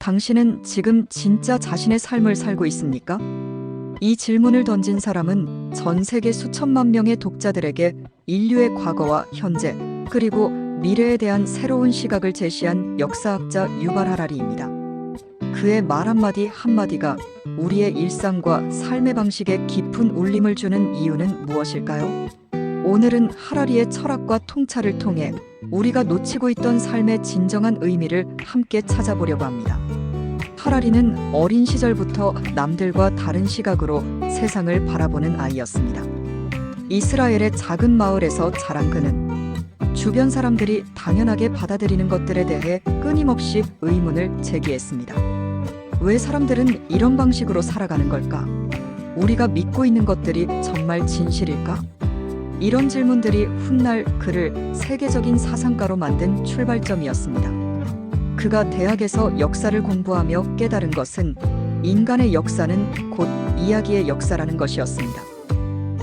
당신은 지금 진짜 자신의 삶을 살고 있습니까? 이 질문을 던진 사람은 전 세계 수천만 명의 독자들에게 인류의 과거와 현재 그리고 미래에 대한 새로운 시각을 제시한 역사학자 유발 하라리입니다. 그의 말 한마디 한마디가 우리의 일상과 삶의 방식에 깊은 울림을 주는 이유는 무엇일까요? 오늘은 하라리의 철학과 통찰을 통해 우리가 놓치고 있던 삶의 진정한 의미를 함께 찾아보려고 합니다. 하라리는 어린 시절부터 남들과 다른 시각으로 세상을 바라보는 아이였습니다. 이스라엘의 작은 마을에서 자란 그는 주변 사람들이 당연하게 받아들이는 것들에 대해 끊임없이 의문을 제기했습니다. 왜 사람들은 이런 방식으로 살아가는 걸까? 우리가 믿고 있는 것들이 정말 진실일까? 이런 질문들이 훗날 그를 세계적인 사상가로 만든 출발점이었습니다. 그가 대학에서 역사를 공부하며 깨달은 것은 인간의 역사는 곧 이야기의 역사라는 것이었습니다.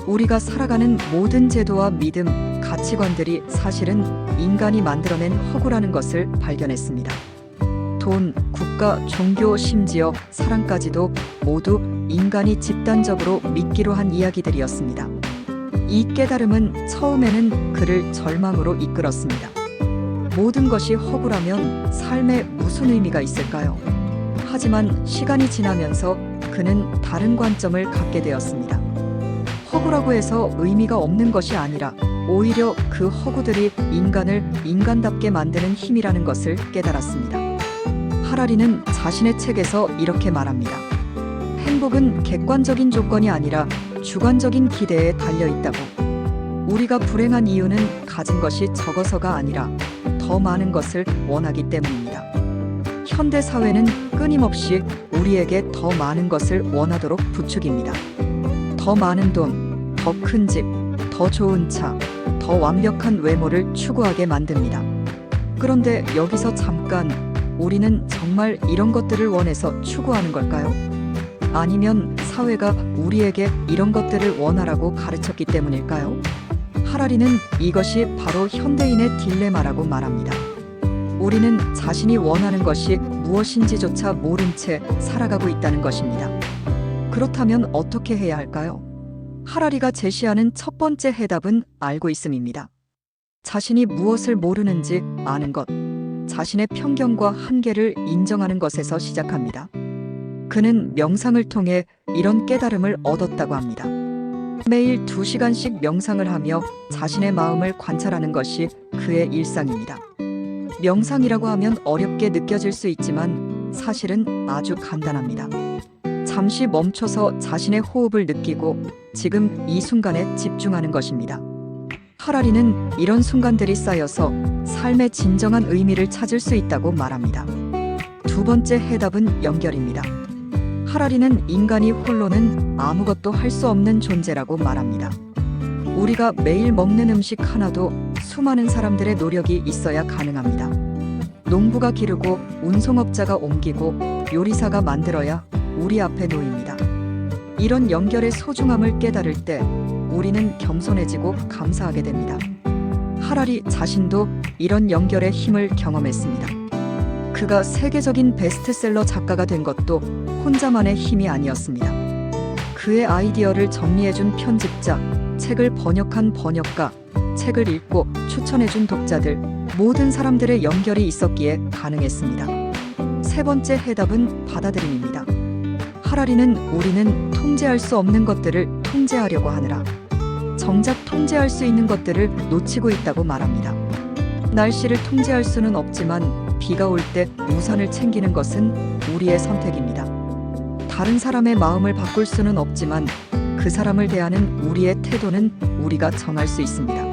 우리가 살아가는 모든 제도와 믿음, 가치관들이 사실은 인간이 만들어낸 허구라는 것을 발견했습니다. 돈, 국가, 종교, 심지어 사랑까지도 모두 인간이 집단적으로 믿기로 한 이야기들이었습니다. 이 깨달음은 처음에는 그를 절망으로 이끌었습니다. 모든 것이 허구라면 삶에 무슨 의미가 있을까요? 하지만 시간이 지나면서 그는 다른 관점을 갖게 되었습니다. 허구라고 해서 의미가 없는 것이 아니라 오히려 그 허구들이 인간을 인간답게 만드는 힘이라는 것을 깨달았습니다. 하라리는 자신의 책에서 이렇게 말합니다. 행복은 객관적인 조건이 아니라 주관적인 기대에 달려 있다고. 우리가 불행한 이유는 가진 것이 적어서가 아니라 더 많은 것을 원하기 때문입니다. 현대 사회는 끊임없이 우리에게 더 많은 것을 원하도록 부추깁니다. 더 많은 돈, 더 큰 집, 더 좋은 차, 더 완벽한 외모를 추구하게 만듭니다. 그런데 여기서 잠깐 우리는 정말 이런 것들을 원해서 추구하는 걸까요? 아니면 사회가 우리에게 이런 것들을 원하라고 가르쳤기 때문일까요? 하라리는 이것이 바로 현대인의 딜레마라고 말합니다. 우리는 자신이 원하는 것이 무엇인지조차 모른 채 살아가고 있다는 것입니다. 그렇다면 어떻게 해야 할까요? 하라리가 제시하는 첫 번째 해답은 알고 있음입니다. 자신이 무엇을 모르는지 아는 것, 자신의 편견과 한계를 인정하는 것에서 시작합니다. 그는 명상을 통해 이런 깨달음을 얻었다고 합니다. 매일 두 시간씩 명상을 하며 자신의 마음을 관찰하는 것이 그의 일상입니다. 명상이라고 하면 어렵게 느껴질 수 있지만 사실은 아주 간단합니다. 잠시 멈춰서 자신의 호흡을 느끼고 지금 이 순간에 집중하는 것입니다. 하라리는 이런 순간들이 쌓여서 삶의 진정한 의미를 찾을 수 있다고 말합니다. 두 번째 해답은 연결입니다. 하라리는 인간이 홀로는 아무것도 할 수 없는 존재라고 말합니다. 우리가 매일 먹는 음식 하나도 수많은 사람들의 노력이 있어야 가능합니다. 농부가 기르고 운송업자가 옮기고 요리사가 만들어야 우리 앞에 놓입니다. 이런 연결의 소중함을 깨달을 때 우리는 겸손해지고 감사하게 됩니다. 하라리 자신도 이런 연결의 힘을 경험했습니다. 그가 세계적인 베스트셀러 작가가 된 것도 혼자만의 힘이 아니었습니다. 그의 아이디어를 정리해준 편집자, 책을 번역한 번역가, 책을 읽고 추천해준 독자들, 모든 사람들의 연결이 있었기에 가능했습니다. 세 번째 해답은 받아들임입니다. 하라리는 우리는 통제할 수 없는 것들을 통제하려고 하느라 정작 통제할 수 있는 것들을 놓치고 있다고 말합니다. 날씨를 통제할 수는 없지만 비가 올 때 우산을 챙기는 것은 우리의 선택입니다. 다른 사람의 마음을 바꿀 수는 없지만 그 사람을 대하는 우리의 태도는 우리가 정할 수 있습니다.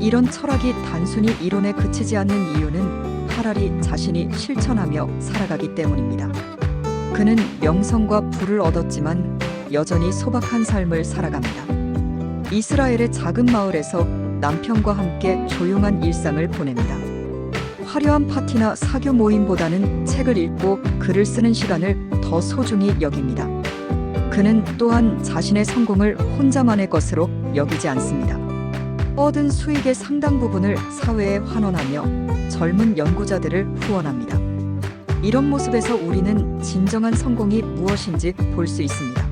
이런 철학이 단순히 이론에 그치지 않는 이유는 하라리 자신이 실천하며 살아가기 때문입니다. 그는 명성과 부를 얻었지만 여전히 소박한 삶을 살아갑니다. 이스라엘의 작은 마을에서 남편과 함께 조용한 일상을 보냅니다. 화려한 파티나 사교 모임보다는 책을 읽고 글을 쓰는 시간을 더 소중히 여깁니다. 그는 또한 자신의 성공을 혼자만의 것으로 여기지 않습니다. 얻은 수익의 상당 부분을 사회에 환원하며 젊은 연구자들을 후원합니다. 이런 모습에서 우리는 진정한 성공이 무엇인지 볼 수 있습니다.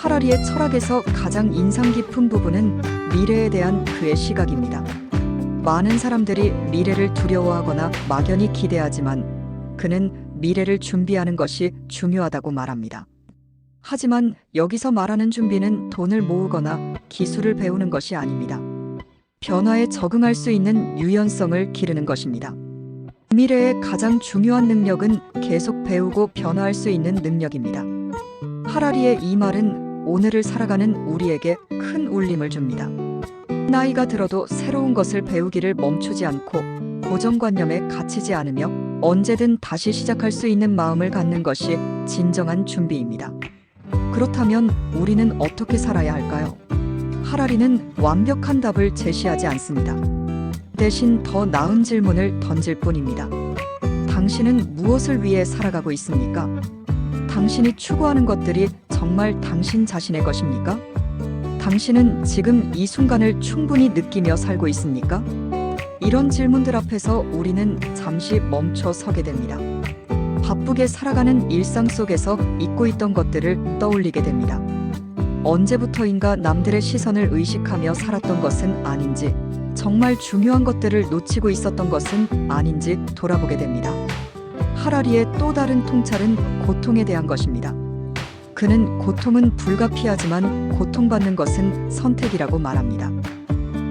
하라리의 철학에서 가장 인상 깊은 부분은 미래에 대한 그의 시각입니다. 많은 사람들이 미래를 두려워하거나 막연히 기대하지만 그는 미래를 준비하는 것이 중요하다고 말합니다. 하지만 여기서 말하는 준비는 돈을 모으거나 기술을 배우는 것이 아닙니다. 변화에 적응할 수 있는 유연성을 기르는 것입니다. 미래의 가장 중요한 능력은 계속 배우고 변화할 수 있는 능력입니다. 하라리의 이 말은 오늘을 살아가는 우리에게 큰 울림을 줍니다. 나이가 들어도 새로운 것을 배우기를 멈추지 않고 고정관념에 갇히지 않으며 언제든 다시 시작할 수 있는 마음을 갖는 것이 진정한 준비입니다. 그렇다면 우리는 어떻게 살아야 할까요? 하라리는 완벽한 답을 제시하지 않습니다. 대신 더 나은 질문을 던질 뿐입니다. 당신은 무엇을 위해 살아가고 있습니까? 당신이 추구하는 것들이 정말 당신 자신의 것입니까? 당신은 지금 이 순간을 충분히 느끼며 살고 있습니까? 이런 질문들 앞에서 우리는 잠시 멈춰 서게 됩니다. 바쁘게 살아가는 일상 속에서 잊고 있던 것들을 떠올리게 됩니다. 언제부터인가 남들의 시선을 의식하며 살았던 것은 아닌지, 정말 중요한 것들을 놓치고 있었던 것은 아닌지 돌아보게 됩니다. 하라리의 또 다른 통찰은 고통에 대한 것입니다. 그는 고통은 불가피하지만 고통받는 것은 선택이라고 말합니다.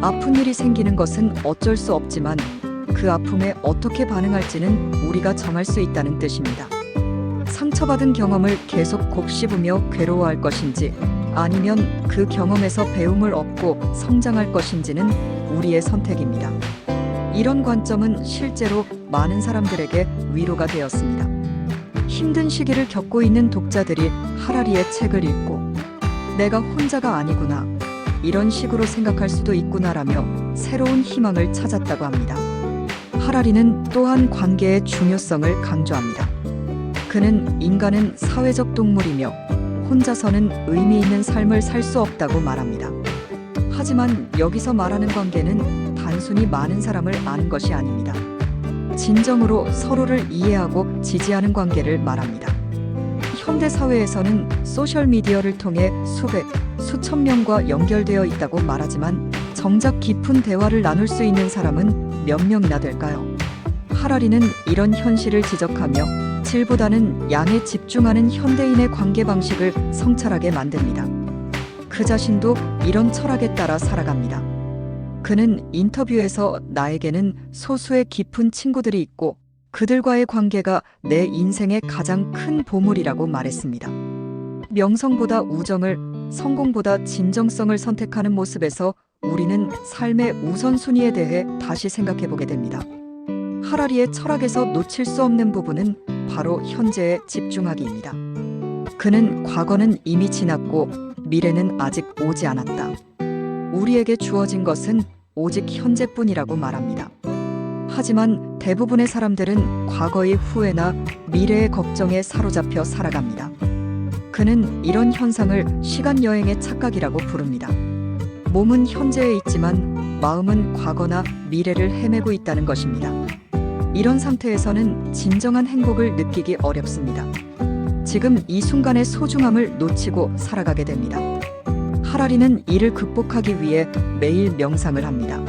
아픈 일이 생기는 것은 어쩔 수 없지만 그 아픔에 어떻게 반응할지는 우리가 정할 수 있다는 뜻입니다. 상처받은 경험을 계속 곱씹으며 괴로워할 것인지 아니면 그 경험에서 배움을 얻고 성장할 것인지는 우리의 선택입니다. 이런 관점은 실제로 많은 사람들에게 위로가 되었습니다. 힘든 시기를 겪고 있는 독자들이 하라리의 책을 읽고 내가 혼자가 아니구나 이런 식으로 생각할 수도 있구나라며 새로운 희망을 찾았다고 합니다. 하라리는 또한 관계의 중요성을 강조합니다. 그는 인간은 사회적 동물이며 혼자서는 의미 있는 삶을 살 수 없다고 말합니다. 하지만 여기서 말하는 관계는 단순히 많은 사람을 아는 것이 아닙니다. 진정으로 서로를 이해하고 지지하는 관계를 말합니다. 현대 사회에서는 소셜 미디어를 통해 수백, 수천 명과 연결되어 있다고 말하지만 정작 깊은 대화를 나눌 수 있는 사람은 몇 명이나 될까요? 하라리는 이런 현실을 지적하며 질보다는 양에 집중하는 현대인의 관계 방식을 성찰하게 만듭니다. 그 자신도 이런 철학에 따라 살아갑니다. 그는 인터뷰에서 나에게는 소수의 깊은 친구들이 있고 그들과의 관계가 내 인생의 가장 큰 보물이라고 말했습니다. 명성보다 우정을, 성공보다 진정성을 선택하는 모습에서 우리는 삶의 우선순위에 대해 다시 생각해 보게 됩니다. 하라리의 철학에서 놓칠 수 없는 부분은 바로 현재에 집중하기입니다. 그는 과거는 이미 지났고 미래는 아직 오지 않았다. 우리에게 주어진 것은 오직 현재뿐이라고 말합니다. 하지만 대부분의 사람들은 과거의 후회나 미래의 걱정에 사로잡혀 살아갑니다. 그는 이런 현상을 시간 여행의 착각이라고 부릅니다. 몸은 현재에 있지만 마음은 과거나 미래를 헤매고 있다는 것입니다. 이런 상태에서는 진정한 행복을 느끼기 어렵습니다. 지금 이 순간의 소중함을 놓치고 살아가게 됩니다. 하라리는 이를 극복하기 위해 매일 명상을 합니다.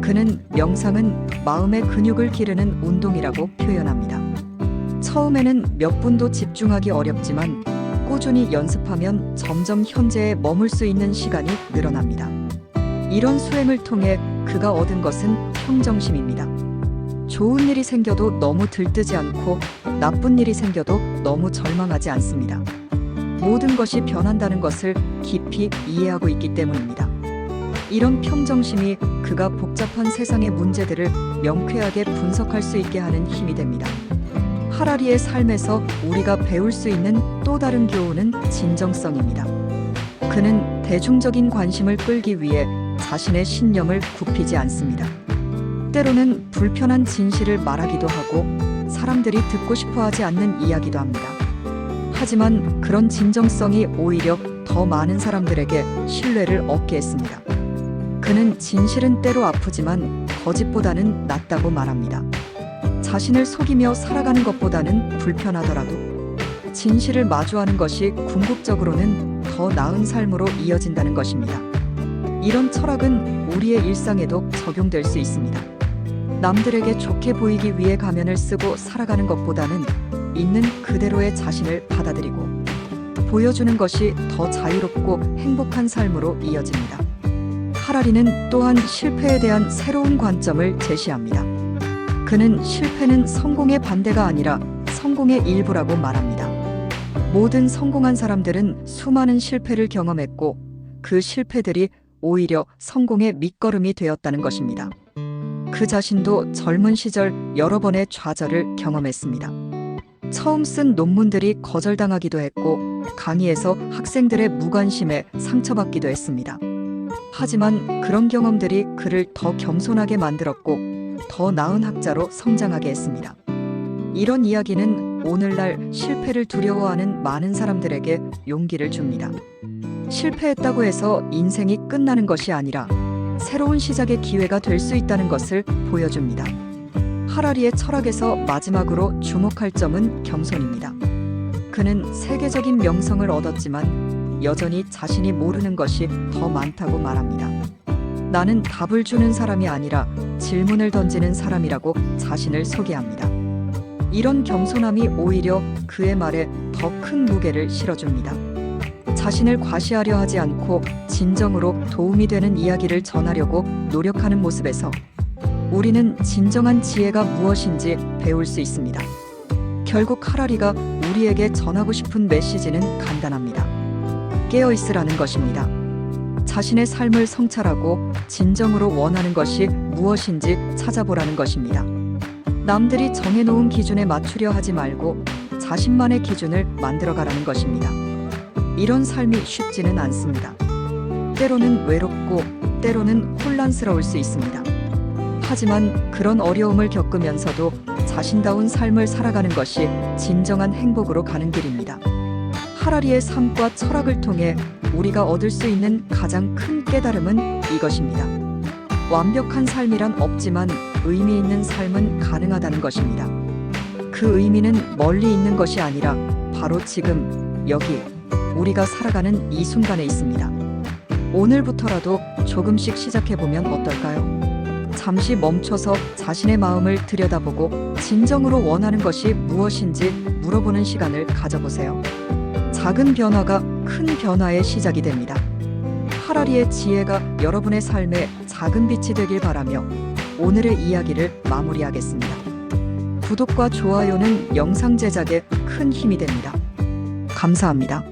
그는 명상은 마음의 근육을 기르는 운동이라고 표현합니다. 처음에는 몇 분도 집중하기 어렵지만 꾸준히 연습하면 점점 현재에 머물 수 있는 시간이 늘어납니다. 이런 수행을 통해 그가 얻은 것은 평정심입니다. 좋은 일이 생겨도 너무 들뜨지 않고 나쁜 일이 생겨도 너무 절망하지 않습니다. 모든 것이 변한다는 것을 깊이 이해하고 있기 때문입니다. 이런 평정심이 그가 복잡한 세상의 문제들을 명쾌하게 분석할 수 있게 하는 힘이 됩니다. 하라리의 삶에서 우리가 배울 수 있는 또 다른 교훈은 진정성입니다. 그는 대중적인 관심을 끌기 위해 자신의 신념을 굽히지 않습니다. 때로는 불편한 진실을 말하기도 하고 사람들이 듣고 싶어 하지 않는 이야기도 합니다. 하지만 그런 진정성이 오히려 더 많은 사람들에게 신뢰를 얻게 했습니다. 그는 진실은 때로 아프지만 거짓보다는 낫다고 말합니다. 자신을 속이며 살아가는 것보다는 불편하더라도 진실을 마주하는 것이 궁극적으로는 더 나은 삶으로 이어진다는 것입니다. 이런 철학은 우리의 일상에도 적용될 수 있습니다. 남들에게 좋게 보이기 위해 가면을 쓰고 살아가는 것보다는 있는 그대로의 자신을 받아들이고 보여주는 것이 더 자유롭고 행복한 삶으로 이어집니다. 하라리는 또한 실패에 대한 새로운 관점을 제시합니다. 그는 실패는 성공의 반대가 아니라 성공의 일부라고 말합니다. 모든 성공한 사람들은 수많은 실패를 경험했고 그 실패들이 오히려 성공의 밑거름이 되었다는 것입니다. 그 자신도 젊은 시절 여러 번의 좌절을 경험했습니다. 처음 쓴 논문들이 거절당하기도 했고 강의에서 학생들의 무관심에 상처받기도 했습니다. 하지만 그런 경험들이 그를 더 겸손하게 만들었고 더 나은 학자로 성장하게 했습니다. 이런 이야기는 오늘날 실패를 두려워하는 많은 사람들에게 용기를 줍니다. 실패했다고 해서 인생이 끝나는 것이 아니라 새로운 시작의 기회가 될 수 있다는 것을 보여줍니다. 하라리의 철학에서 마지막으로 주목할 점은 겸손입니다. 그는 세계적인 명성을 얻었지만 여전히 자신이 모르는 것이 더 많다고 말합니다. 나는 답을 주는 사람이 아니라 질문을 던지는 사람이라고 자신을 소개합니다. 이런 겸손함이 오히려 그의 말에 더 큰 무게를 실어줍니다. 자신을 과시하려 하지 않고 진정으로 도움이 되는 이야기를 전하려고 노력하는 모습에서 우리는 진정한 지혜가 무엇인지 배울 수 있습니다. 결국 하라리가 우리에게 전하고 싶은 메시지는 간단합니다. 깨어 있으라는 것입니다. 자신의 삶을 성찰하고 진정으로 원하는 것이 무엇인지 찾아보라는 것입니다. 남들이 정해놓은 기준에 맞추려 하지 말고 자신만의 기준을 만들어가라는 것입니다. 이런 삶이 쉽지는 않습니다. 때로는 외롭고 때로는 혼란스러울 수 있습니다. 하지만 그런 어려움을 겪으면서도 자신다운 삶을 살아가는 것이 진정한 행복으로 가는 길입니다. 하라리의 삶과 철학을 통해 우리가 얻을 수 있는 가장 큰 깨달음은 이것입니다. 완벽한 삶이란 없지만 의미 있는 삶은 가능하다는 것입니다. 그 의미는 멀리 있는 것이 아니라 바로 지금, 여기, 우리가 살아가는 이 순간에 있습니다. 오늘부터라도 조금씩 시작해보면 어떨까요? 잠시 멈춰서 자신의 마음을 들여다보고 진정으로 원하는 것이 무엇인지 물어보는 시간을 가져보세요. 작은 변화가 큰 변화의 시작이 됩니다. 하라리의 지혜가 여러분의 삶에 작은 빛이 되길 바라며 오늘의 이야기를 마무리하겠습니다. 구독과 좋아요는 영상 제작에 큰 힘이 됩니다. 감사합니다.